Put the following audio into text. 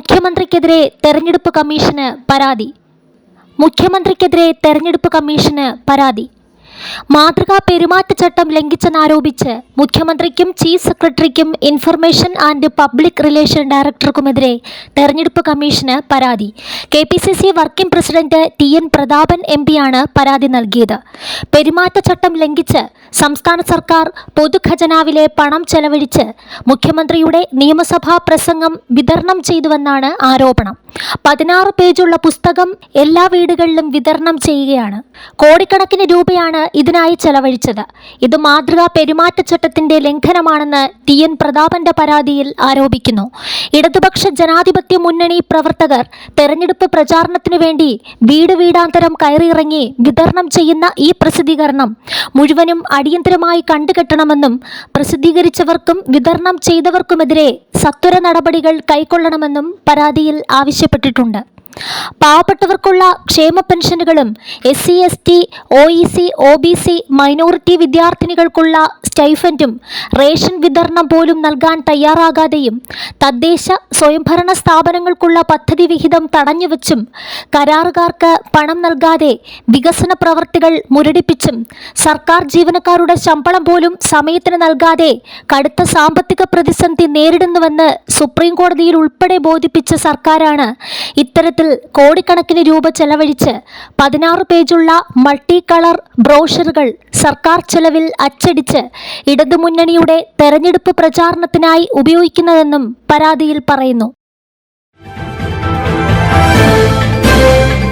മുഖ്യമന്ത്രിക്കെതിരെ തെരഞ്ഞെടുപ്പ് കമ്മീഷന് പരാതി. മുഖ്യമന്ത്രിക്കെതിരെ തെരഞ്ഞെടുപ്പ് കമ്മീഷന് പരാതി. മാതൃകാ പെരുമാറ്റച്ചട്ടം ലംഘിച്ചെന്നാരോപിച്ച് മുഖ്യമന്ത്രിക്കും ചീഫ് സെക്രട്ടറിക്കും ഇൻഫർമേഷൻ ആൻഡ് പബ്ലിക് റിലേഷൻ ഡയറക്ടർക്കുമെതിരെ തെരഞ്ഞെടുപ്പ് കമ്മീഷന് പരാതി. K P C C working president T N Prathapan M പിയാണ് പരാതി നൽകിയത്. പെരുമാറ്റച്ചട്ടം ലംഘിച്ച് സംസ്ഥാന സർക്കാർ പൊതുഖജനാവിലെ പണം ചെലവഴിച്ച് മുഖ്യമന്ത്രിയുടെ നിയമസഭാ പ്രസംഗം വിതരണം ചെയ്തുവെന്നാണ് ആരോപണം. പതിനാറ് പേജുള്ള പുസ്തകം എല്ലാ വീടുകളിലും വിതരണം ചെയ്യുകയാണ്. കോടിക്കണക്കിന് രൂപയാണ് ഇതിനായി ചെലവഴിച്ചത്. ഇത് മാതൃകാ പെരുമാറ്റച്ചട്ടത്തിന്റെ ലംഘനമാണെന്ന് ടി എൻ പ്രതാപന്റെ പരാതിയിൽ ആരോപിക്കുന്നു. ഇടതുപക്ഷ ജനാധിപത്യ മുന്നണി പ്രവർത്തകർ തെരഞ്ഞെടുപ്പ് പ്രചാരണത്തിനു വേണ്ടി വീട് വീടാന്തരം കയറിയിറങ്ങി വിതരണം ചെയ്യുന്ന ഈ പ്രസിദ്ധീകരണം മുഴുവനും അടിയന്തരമായി കണ്ടുകെട്ടണമെന്നും പ്രസിദ്ധീകരിച്ചവർക്കും വിതരണം ചെയ്തവർക്കുമെതിരെ സത്വര നടപടികൾ കൈക്കൊള്ളണമെന്നും പരാതിയിൽ ആവശ്യപ്പെട്ടിട്ടുണ്ട്. പാവപ്പെട്ടവർക്കുള്ള ക്ഷേമ പെൻഷനുകളും S C S T O E C O B C minority വിദ്യാർത്ഥിനികൾക്കുള്ള സ്റ്റൈഫന്റും റേഷൻ വിതരണം പോലും നൽകാൻ തയ്യാറാകാതെയും തദ്ദേശ സ്വയംഭരണ സ്ഥാപനങ്ങൾക്കുള്ള പദ്ധതി വിഹിതം തടഞ്ഞുവച്ചും കരാറുകാർക്ക് പണം നൽകാതെ വികസന പ്രവർത്തികൾ മുരടിപ്പിച്ചും സർക്കാർ ജീവനക്കാരുടെ ശമ്പളം പോലും സമയത്തിന് നൽകാതെ കടുത്ത സാമ്പത്തിക പ്രതിസന്ധി നേരിടുന്നുവെന്ന് സുപ്രീം കോടതിയിൽ ഉൾപ്പെടെ ബോധിപ്പിച്ച സർക്കാരാണ് ഇത്തരത്തിൽ കോടിക്കണക്കിന് രൂപ ചെലവഴിച്ച് പതിനാറ് പേജുള്ള മൾട്ടി കളർ ബ്രോഷറുകൾ സർക്കാർ ചെലവിൽ അച്ചടിച്ച് ഇടതുമുന്നണിയുടെ തെരഞ്ഞെടുപ്പ് പ്രചാരണത്തിനായി ഉപയോഗിക്കുന്നതെന്നും പരാതിയിൽ പറയുന്നു.